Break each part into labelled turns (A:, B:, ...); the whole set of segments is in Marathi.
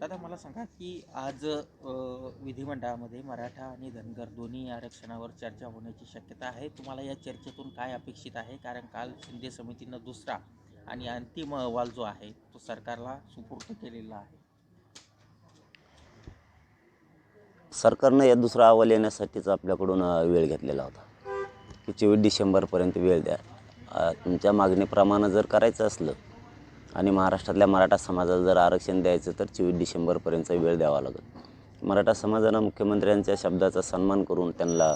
A: दादा मला सांगा की आज विधिमंडळामध्ये मराठा आणि धनगर दोन्ही आरक्षणावर चर्चा होण्याची शक्यता आहे. तुम्हाला या चर्चेतून काय अपेक्षित आहे? कारण काल शिंदे समितीनं दुसरा आणि अंतिम अहवाल जो आहे तो सरकारला सुपूर्द केलेला आहे.
B: सरकारनं या दुसरा अहवाल येण्यासाठीच आपल्याकडून वेळ घेतलेला होता. की चोवीस डिसेंबरपर्यंत वेळ द्या. तुमच्या मागणीप्रमाणे जर करायचं असलं आणि महाराष्ट्रातल्या मराठा समाजाला जर आरक्षण द्यायचं तर चोवीस डिसेंबरपर्यंतचा वेळ द्यावा लागत मराठा समाजानं मुख्यमंत्र्यांच्या शब्दाचा सन्मान करून त्यांना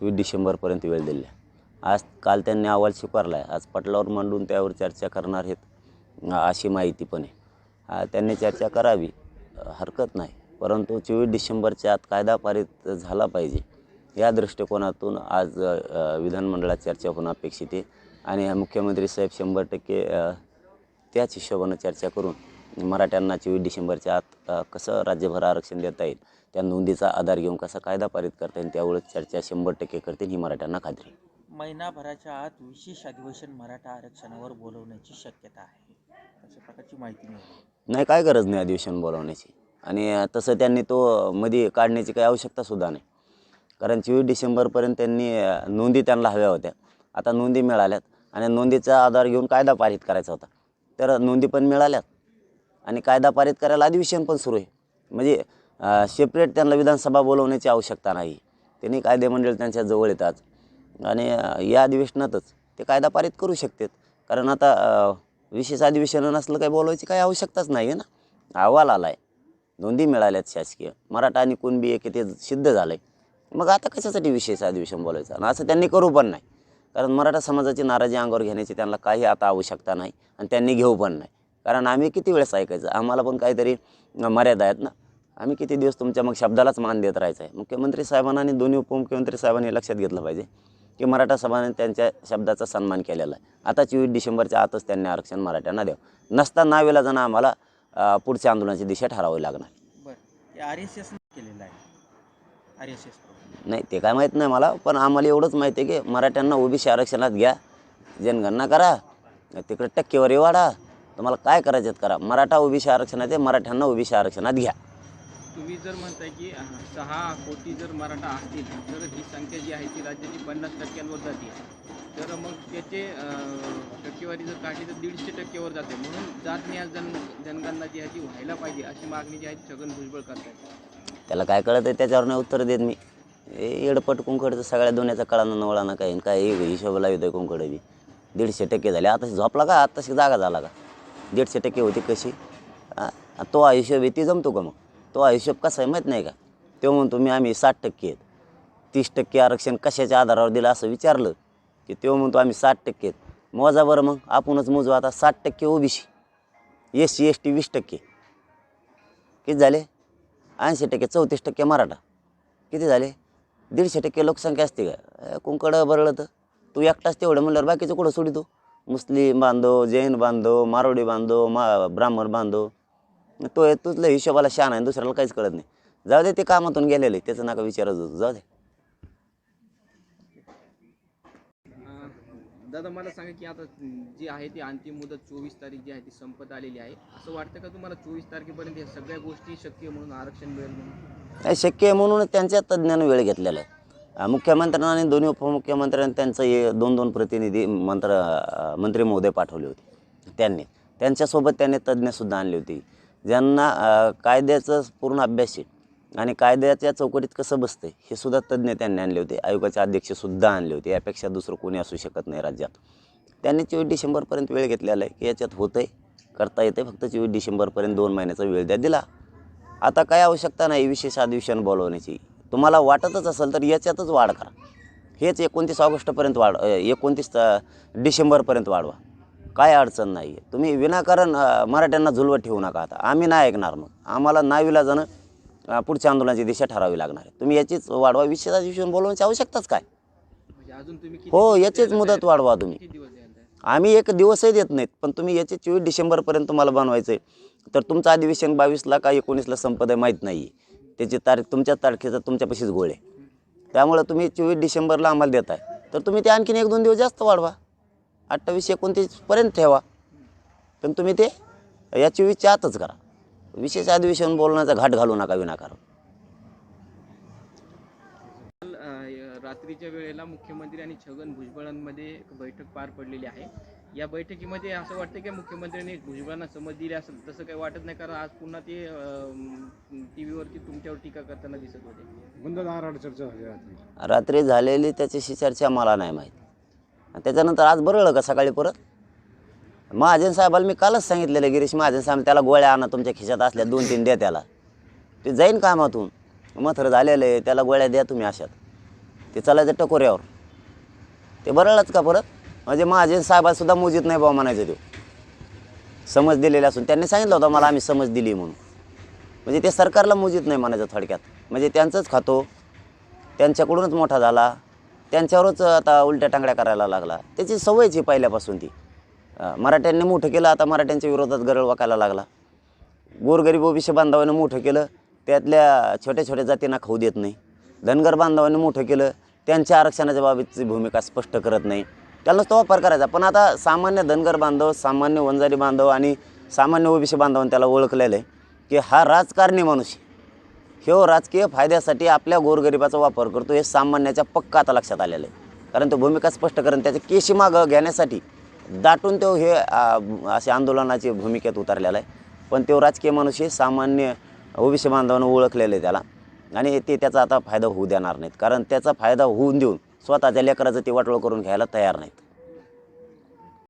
B: चोवीस डिसेंबरपर्यंत वेळ दिला आहे. आज काल त्यांनी अहवाल स्वीकारला आहे आज पटलावर मांडून त्यावर चर्चा करणार आहेत अशी माहिती पण आहे. त्यांनी चर्चा करावी हरकत नाही. परंतु चोवीस डिसेंबरच्या आत कायदा पारित झाला पाहिजे. या दृष्टिकोनातून आज विधानमंडळात चर्चा होणं अपेक्षित आहे. आणि मुख्यमंत्री साहेब शंभर टक्के त्याच हिशोबानं चर्चा करून मराठ्यांना चोवीस डिसेंबरच्या आत कसं राज्यभर आरक्षण देता येईल त्या नोंदीचा आधार घेऊन कसा कायदा पारित करता येईल त्यावर चर्चा शंभर टक्के करतील ही मराठ्यांना खात्री.
A: महिनाभराच्या आत विशेष अधिवेशन मराठा आरक्षणावर बोलवण्याची शक्यता आहे. अशा प्रकारची माहिती मिळाली.
B: नाही काय गरज नाही अधिवेशन बोलावण्याची. आणि तसं त्यांनी तो मध्ये काढण्याची काही आवश्यकतासुद्धा नाही. कारण चोवीस डिसेंबरपर्यंत त्यांनी नोंदी त्यांना हव्या होत्या. आता नोंदी मिळाल्यात आणि नोंदीचा आधार घेऊन कायदा पारित करायचा होता. तर नोंदी पण मिळाल्यात. आणि कायदा पारित करायला अधिवेशन पण सुरू आहे. म्हणजे सेपरेट त्यांना विधानसभा बोलवण्याची आवश्यकता नाही. त्यांनी कायदेमंडळ त्यांच्या जवळ येतात. आणि या अधिवेशनातच ते कायदा पारित करू शकतात. कारण आता विशेष अधिवेशन नसलं काही बोलवायची काही आवश्यकताच नाही आहे ना. अहवाल आला आहे नोंदी मिळाल्यात शासकीय. मराठा आणि कुणबी एक ते सिद्ध झालं आहे मग आता कशासाठी विशेष अधिवेशन बोलायचं? आणि असं त्यांनी करू पण नाही. कारण मराठा समाजाची नाराजी अंगावर घेण्याची त्यांना काही आता आवश्यकता नाही आणि त्यांनी घेऊ पण नाही. कारण आम्ही किती वेळेस ऐकायचं आम्हाला पण काहीतरी मर्यादा आहेत ना. आम्ही किती दिवस तुमच्या मग शब्दालाच मान देत राहायचं आहे. मुख्यमंत्री साहेबांना आणि दोन्ही उपमुख्यमंत्री साहेबांनी लक्षात घेतलं पाहिजे की मराठा सभाने त्यांच्या शब्दाचा सन्मान केलेला आहे. आता चोवीस डिसेंबरच्या आतच त्यांनी आरक्षण मराठ्यांना द्यावं. नसता नावेला जाणं आम्हाला पुढच्या आंदोलनाची दिशा ठरावी लागणार.
A: बरं. आर एस एसनं केलेलं आहे. आर एस एस
B: नाही ते काय माहीत नाही मला पण आम्हाला एवढंच माहिती आहे की मराठ्यांना ओबीसी आरक्षणात घ्या जनगणना करा तिकडे टक्केवारी वाढा तुम्हाला काय करायचं करा. मराठा ओबीसी आरक्षणात आहे मराठ्यांना ओबीसी आरक्षणात घ्या.
C: तुम्ही जर म्हणताय की अह, सहा कोटी जर मराठा असतील तर ही संख्या जी आहे ती राज्याची पन्नास टक्क्यांवर जाते. तर मग त्याचे अह, टक्केवारी जर काढली तर दीडशे टक्क्यावर जाते. म्हणून जातनिहाय जन जनगणना जी आहे ती व्हायला पाहिजे अशी मागणी जी आहे ती छगन भुजबळ करतायत.
B: त्याला काय कळत आहे त्याच्यावर नाही उत्तर देत मी. एडपट कुंकडचं सगळ्या दोन्याचा कळाना नवळाना काही काय हिशोब लावित आहे कुंकड बी. दीडशे टक्के झाले. आता झोपला का? आताशी जागा झाला का? दीडशे टक्के होती कशी? आणि तो हिशोब आहे ती जमतो का मग? तो हिशोब कसा आहे माहीत नाही का? तो म्हणतो मी आम्ही साठ टक्के आहेत. तीस टक्के आरक्षण कशाच्या आधारावर दिलं असं विचारलं की तो म्हणतो आम्ही साठ टक्के आहेत. मोजा बरं मग आपणच मोजू. आता साठ टक्के OBC S C S T वीस टक्के. किती झाले? ऐंशी टक्के चौतीस टक्के मराठा. किती झाले? दीडशे टक्के लोकसंख्या असते का? कुंकडं बरळं तर? तू एकटाच तेवढं म्हणल्यावर बाकीचं कुठं सोडितो मुस्लिम बांधव जैन बांधव मारोडी बांधव मा ब्राह्मण बांधव. तो तुझल्या हिशोबाला शान आहे दुसऱ्याला काहीच कळत नाही. जाऊ दे ते कामातून गेलेलं आहे त्याचं नका विचारच होतो. जाऊ दे
C: अह, दादा मला सांगा की आता जी आहे ती अंतिम मुदत चोवीस तारीख जी आहे ती संपत आलेली आहे. असं वाटतं का तुम्हाला चोवीस तारखेपर्यंत या सगळ्या गोष्टी शक्य म्हणून आरक्षण मिळेल म्हणून?
B: शक्य आहे म्हणून त्यांच्या तज्ज्ञानं वेळ घेतलेला आहे. मुख्यमंत्र्यांना आणि दोन्ही उपमुख्यमंत्र्यांनी त्यांचं हे दोन दोन प्रतिनिधी मंत्र मंत्री महोदय पाठवले होते. त्यांनी त्यांच्यासोबत त्यांनी तज्ज्ञसुद्धा आणली होती. ज्यांना कायद्याचं पूर्ण अभ्यास आहे आणि कायद्याच्या चौकटीत कसं बसतं हे सुद्धा तज्ज्ञ त्यांनी आणले होते. आयोगाचे अध्यक्षसुद्धा आणले होते. यापेक्षा दुसरं कोणी असू शकत नाही राज्यात. त्यांनी चोवीस डिसेंबरपर्यंत वेळ घेतलेला आहे की याच्यात होतं आहे करता येते फक्त चोवीस डिसेंबरपर्यंत दोन महिन्याचा वेळ द्या दिला. आता काय आवश्यकता नाही विशेष अधिवेशन बोलवण्याची. तुम्हाला वाटतच असेल तर याच्यातच वाढ करा. हेच एकोणतीस ऑगस्टपर्यंत वाढ एकोणतीस डिसेंबरपर्यंत वाढवा. काय अडचण नाही आहे तुम्ही विनाकारण मराठ्यांना झुलवत ठेवू नका आता. आम्ही नाही ऐकणार मग. आम्हाला नाविला जाणं पुढच्या आंदोलनाची दिशा ठरावी लागणार आहे. तुम्ही याचीच वाढवा विशेष अधिवेशन बोलवण्याची आवश्यकताच काय?
C: म्हणजे
B: हो याचीच मुदत वाढवा तुम्ही? आम्ही एक दिवसही देत नाहीत पण तुम्ही याचे चोवीस डिसेंबरपर्यंत तुम्हाला बनवायचं आहे तर तुमचं अधिवेशन बावीसला का एकोणीसला संपत आहे माहीत नाही आहे त्याची तारीख तुमच्या तारखेचा तुमच्यापाशीच गोळ आहे. त्यामुळं तुम्ही चोवीस डिसेंबरला आम्हाला देताय. तर तुम्ही ते आणखीन एक दोन दिवस जास्त वाढवा. अठ्ठावीस एकोणतीसपर्यंत ठेवा. पण तुम्ही ते या चोवीसच्या आतच करा. विशेष अधिवेशन बोलण्याचा घाट घालू नका विनाकारण.
C: अ, रात्रीच्या वेळेला मुख्यमंत्री आणि छगन भुजबळांमध्ये एक बैठक पार पडलेली आहे. या बैठकीमध्ये असं वाटतं की मुख्यमंत्र्यांनी भुजबळांना समज दिली असेल तसं काही वाटत नाही कारण आज पुन्हा ते टी व्हीवरती तुमच्यावर टीका करताना दिसत होते.
D: चर्चा झाली रात्री
B: रात्री झालेली त्याच्याशी चर्चा मला नाही माहीत. आणि त्याच्यानंतर आज बरळलं का सकाळी परत? महाजन साहेबाला मी कालच सांगितलेलं गिरीश महाजन साहेब त्याला गोळ्या आणा तुमच्या खिशात असल्या दोन तीन द्या त्याला. ते जाईन कामातून. मथर झालेलं आहे त्याला गोळ्या द्या तुम्ही अशात. ते चालायचं टकोऱ्यावर. ते बरळलंच का परत? म्हणजे महाजन साहेबासुद्धा मोजीत नाही बाबा म्हणायचं ते. समज दिलेली असून. त्यांनी सांगितलं होतं मला आम्ही समज दिली म्हणून. म्हणजे ते सरकारला मोजीत नाही म्हणायचं थोडक्यात. म्हणजे त्यांचंच खातो. त्यांच्याकडूनच मोठा झाला. त्यांच्यावरच आता उलट्या टांगड्या करायला लागला. त्याची सवयची पहिल्यापासून ती. मराठ्यांनी मोठं केलं आता मराठ्यांच्या विरोधात गरळ वाकायला लागला. गोरगरीब ओबीसी बांधवाने मोठं केलं त्यातल्या छोट्या छोट्या जातींना खाऊ देत नाही. धनगर बांधवाने मोठं केलं त्यांच्या आरक्षणाच्या बाबतची भूमिका स्पष्ट करत नाही. त्यालाच तो वापर करायचा. पण आता सामान्य धनगर बांधव सामान्य वंजारी बांधव आणि सामान्य ओबीसी बांधवांनी त्याला ओळखलेलं आहे की हा राजकारणी माणूस हे ह्यो राजकीय फायद्यासाठी आपल्या गोरगरिबाचा वापर करतो हे सामान्याच्या पक्का आता लक्षात आलेलं आहे. कारण तो भूमिका स्पष्ट करून त्याच्या केशी मागं घेण्यासाठी दाटून तो हे असे आंदोलनाची भूमिकेत उतरलेला आहे. पण तो राजकीय माणूस हे सामान्य ओबीसी बांधवानं ओळखलेलं आहे त्याला. आणि ते त्याचा आता फायदा होऊ देणार नाहीत. कारण त्याचा फायदा होऊन देऊन स्वतःच्या लेकराचं ते वाटोळ करून घ्यायला तयार नाहीत.